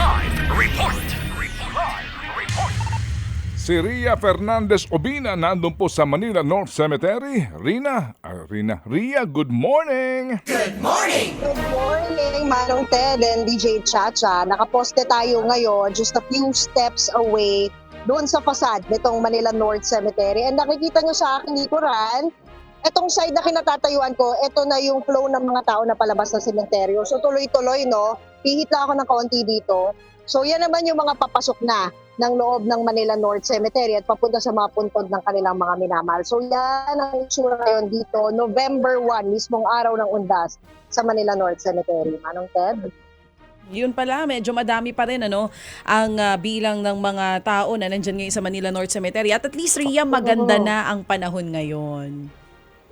Live report. Live report. Si Ria Fernandez Obina nandun po sa Manila North Cemetery. Rina, ah, Rina, Ria, good morning! Good morning, Manong Ted and DJ Chacha. Nakaposte tayo ngayon just a few steps away doon sa facade nitong Manila North Cemetery. And nakikita nyo sa aking likuran, etong side na kinatatayuan ko, ito na yung flow ng mga tao na palabas ng sementeryo. So tuloy-tuloy, no? Pihit lang ako ng kaunti dito. So yan naman yung mga papasok na ng loob ng Manila North Cemetery at papunta sa mga puntod ng kanilang mga minamahal. So yan ang itsura ngayon dito, November 1, mismong araw ng undas sa Manila North Cemetery. Manong Ted? Yun pala, medyo madami pa rin ano, ang ah, bilang ng mga tao na nandyan ngayon sa Manila North Cemetery. At at least, Ria, maganda na ang panahon ngayon.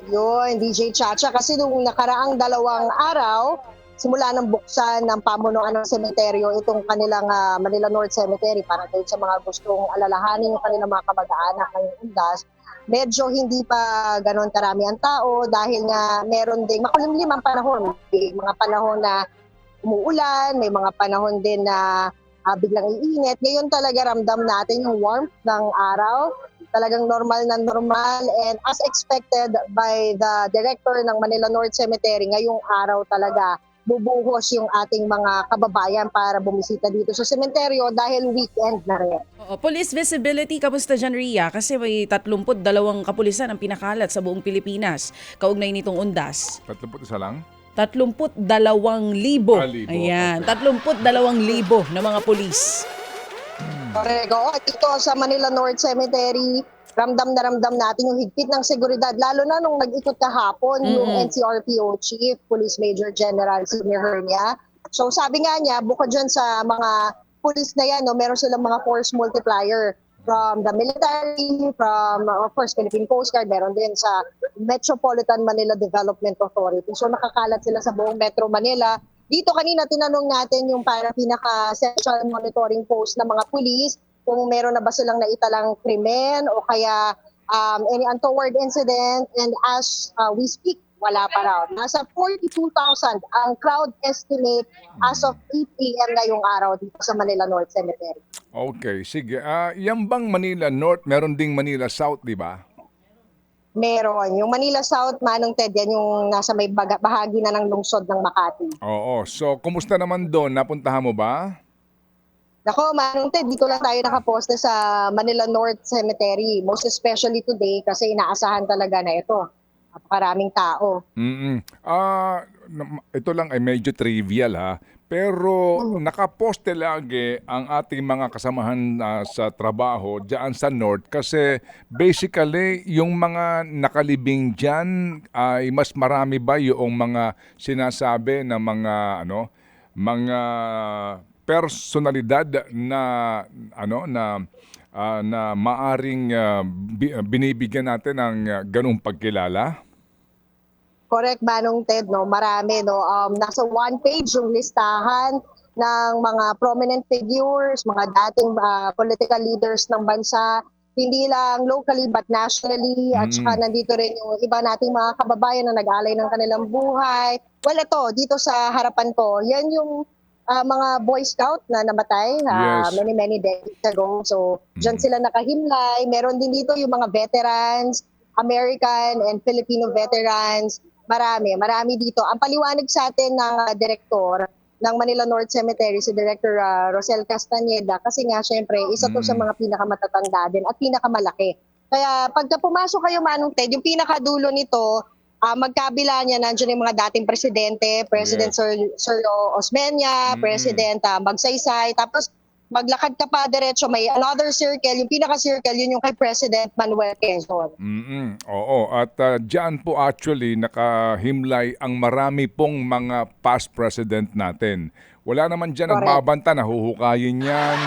Yun, DJ Chacha. Kasi nung nakaraang dalawang araw, simula ng buksan ng pamunuan ng semeteryo itong kanilang ah, Manila North Cemetery para doon sa mga gustong alalahanin yung kanilang mga kamag-anak ng undas, medyo hindi pa ganon karami ang tao dahil nga meron ding makulimlim ang panahon. May mga panahon na umuulan, may mga panahon din na ah, biglang iinit. Ngayon talaga ramdam natin yung warmth ng araw. Talagang normal na normal and as expected by the director ng Manila North Cemetery, ngayong araw talaga bubuhos yung ating mga kababayan para bumisita dito sa sementeryo dahil weekend na rin. Oo, police visibility, kamusta dyan, Ria? Kasi may 32 kapulisan ang pinakalat sa buong Pilipinas. Kaugnay nitong undas. 31 lang? 32,000. Ah, libo. Ayan, Okay. 32,000 na mga pulis. Correct. Oo, dito sa Manila North Cemetery, ramdam na ramdam natin yung higpit ng seguridad. Lalo na nung nag-ikot kahapon yung Mhm. NCRPO Chief, Police Major General Sidney Hernia. So sabi nga niya, bukod dyan sa mga police na yan, no, meron silang mga force multiplier from the military, from, uh, of course, Philippine Coast Guard, meron din sa Metropolitan Manila Development Authority. So nakakalat sila sa buong Metro Manila. Dito kanina tinanong natin yung para pinaka-central monitoring post ng mga police kung meron na ba silang naitalang krimen o kaya um, any untoward incident. And as uh, we speak, wala pa raw. Nasa 42,000 ang crowd estimate as of 8 a.m. ngayong araw dito sa Manila North Cemetery. Okay, sige. Ah, yan bang Manila North, meron ding Manila South, di ba? Meron. Yung Manila South, Manong Ted, yan yung nasa may baga- bahagi na ng lungsod ng Makati. Oo. So, kumusta naman doon? Napuntahan mo ba? Nako, Manong Ted, dito lang tayo nakaposte sa Manila North Cemetery. Most especially today kasi inaasahan talaga na ito. Napakaraming tao. Mm Ah, ito lang ay medyo trivial ha. Pero nakaposte lagi ang ating mga kasamahan ah, sa trabaho diyan sa North kasi basically yung mga nakalibing diyan ay mas marami ba yung mga sinasabi ng mga ano mga personalidad na ano na ah, na maaring bi- binibigyan natin ng ah, ganung pagkilala. Correct, Manong Ted, no? Marami, no? Um, nasa one page yung listahan ng mga prominent figures, mga dating ah, political leaders ng bansa, hindi lang locally but nationally at Mm. saka nandito rin yung iba nating mga kababayan na nag-alay ng kanilang buhay. Well, ito, dito sa harapan ko, yan yung ah, mga Boy Scout na namatay ah, Yes. many, many decades ago. So, dyan Mm. sila nakahimlay. Meron din dito yung mga veterans, American and Filipino veterans. Marami, marami dito. Ang paliwanag sa atin ng ah, direktor ng Manila North Cemetery, si Director ah, Rosel Castaneda, kasi nga syempre, isa to sa Mm. mga pinakamatatanda din at pinakamalaki. Kaya pagka pumasok kayo Manong Ted, yung pinakadulo nito, ah, magkabila niya nandiyan yung mga dating presidente, President Yes. Sir, Sir Osmeña, Mm. President ah, Magsaysay, tapos maglakad ka pa diretso, may another circle, yung pinaka-circle, yun yung kay President Manuel Quezon. mm Oo, at uh, dyan po actually nakahimlay ang marami pong mga past president natin. Wala naman dyan Correct. nagbabanta, nahuhukayin yan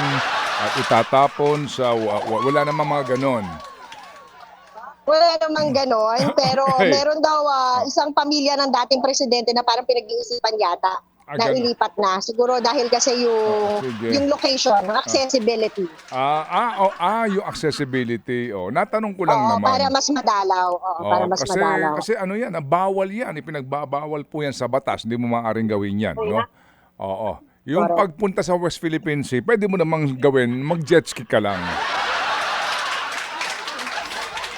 at itatapon sa... wa- wa- wala naman mga ganon. Wala namang ganon, pero Okay. meron daw ah, isang pamilya ng dating presidente na parang pinag-iisipan yata Ah, na ganon. ilipat na. Siguro dahil kasi yung, Ah, sige. yung location, accessibility. Ah, ah, oh, ah, yung accessibility. Oh, natanong ko lang Oo, naman. para mas madalaw. Oo, para Oo, mas kasi, madalaw. Kasi ano yan, ah, bawal yan. Ipinagbabawal po yan sa batas. Hindi mo maaaring gawin yan. No? Oo. Yung pagpunta sa West Philippine Sea, pwede mo namang gawin, mag-jet ski ka lang.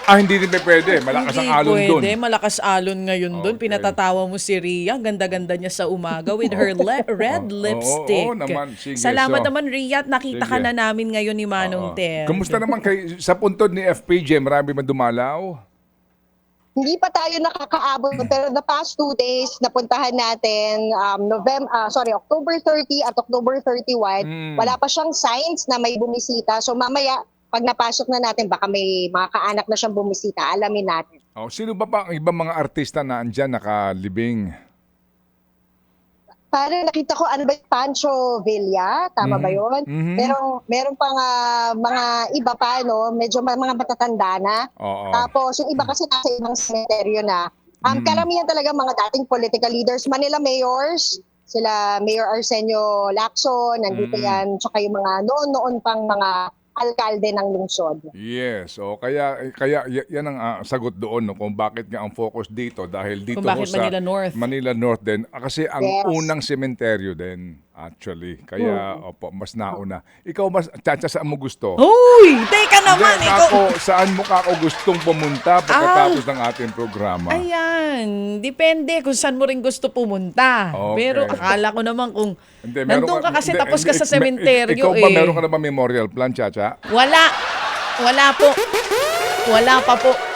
Ah, hindi din pwede. Malakas ang Hindi alon doon. pwede. Malakas alon ngayon doon. Okay. Pinatatawa mo si Ria. Ang Ganda-ganda niya sa umaga with her le- red Oo, lipstick. oo naman. Sige, Salamat so- naman, Ria. at Nakita ka Sige. na namin ngayon ni. Manong Ted. Kumusta naman kay, sa puntod ni FPJ? Marami man dumalaw? Hindi pa tayo nakakaabot pero the past two days napuntahan natin um November sorry October 30 at October 31 Mm. wala pa siyang signs na may bumisita so mamaya pag napasok na natin baka may mga kaanak na siyang bumisita alamin natin Oh, sino ba pa ang ibang mga artista na andyan nakalibing? Para nakita ko ano ba yung Pancho Villa, tama ba Mhm. 'yon? Mhm. Pero meron pang ah, mga iba pa no, medyo mga matatanda na. Oo. Tapos yung iba kasi nasa ibang cemetery na. Um, Mm. Karamihan talaga mga dating political leaders, Manila mayors, sila Mayor Arsenio Lacson, nandito Mm. yan, tsaka yung mga noon-noon pang mga alkalde ng lungsod. Yes, o kaya kaya y- yan ang ah, sagot doon no, kung bakit nga ang focus dito dahil dito Kung bakit ho sa Manila North. Manila North din Ah, kasi ang Yes. unang sementeryo din actually. Kaya opo, mas nauna. Ikaw mas chacha saan mo gusto? Uy! Teka naman! Hindi, ikaw... ako, saan mo ka ako gustong pumunta pagkatapos ng ating programa? Ayan, depende kung saan mo rin gusto pumunta. Okay. Pero akala ko naman kung Hindi, meron nandun ka kasi hindi, tapos ka hindi, sa ik- sementeryo Ikaw ba eh. meron ka na ba memorial plan, Chacha? Wala. Wala po. Wala pa po.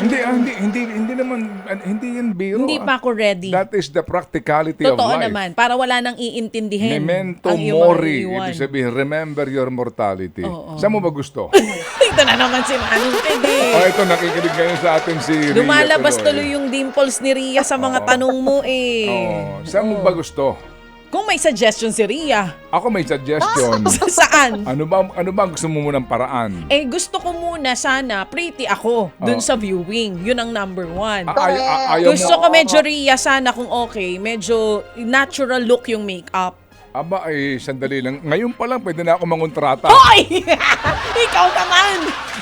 Hindi, ah, hindi, hindi, hindi naman, ah, hindi yan biro. Hindi ah. pa ako ready. That is the practicality of Totoo life. naman. Para wala nang iintindihin. Memento ang iyong mga mori. Ibig sabihin, remember your mortality. Oo. Saan mo ba gusto? Ito na naman si Manong Ted eh. oh, ito, nakikinig ngayon sa atin si Ria Lumalabas tuloy yung dimples ni Ria sa mga tanong mo eh. Oh, saan mo ba gusto? Kung may suggestion si Ria, Ako may suggestion. saan? ano ba ano ba gusto mo munang paraan? Eh gusto ko muna sana pretty ako dun Oh. sa viewing. Yun ang number one. Ah, ay- ay- ayaw Gusto mo, ko medyo Ria sana kung okay. Medyo natural look yung makeup. Aba, ay, sandali lang. Ngayon pa lang, pwede na ako mangontrata. Hoy! Ikaw naman!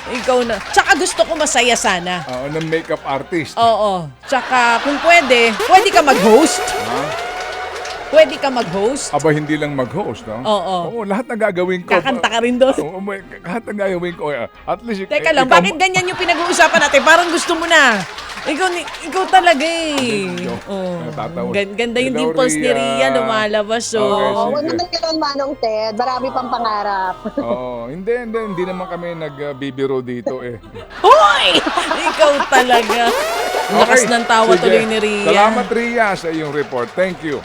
Ikaw na. Tsaka gusto ko masaya sana. Oo, ng makeup artist. Oo. Tsaka kung pwede, pwede ka mag-host. Pwede ka mag-host. Aba, hindi lang mag-host, no? Oo. Oo, lahat na gagawin ko. Kakanta ka rin doon. Oo, may- lahat na gagawin ko. eh, At least, Teka eh, lang, ikaw- bakit ganyan yung pinag-uusapan natin? Parang gusto mo na. Ikaw, ni- ikaw talaga eh. Oh. Natatawa. Gan- ganda yung Hello, dimples ni Ria. Ria lumalabas. So. Okay, Oo, sige. huwag naman ganoon Manong Ted, marami pang pangarap. Oo, hindi, hindi, hindi naman kami nagbibiro dito eh. Hoy! Ikaw talaga. Lakas Okay, ng tawa sige. tuloy ni Ria. Salamat, Ria, sa iyong report. Thank you.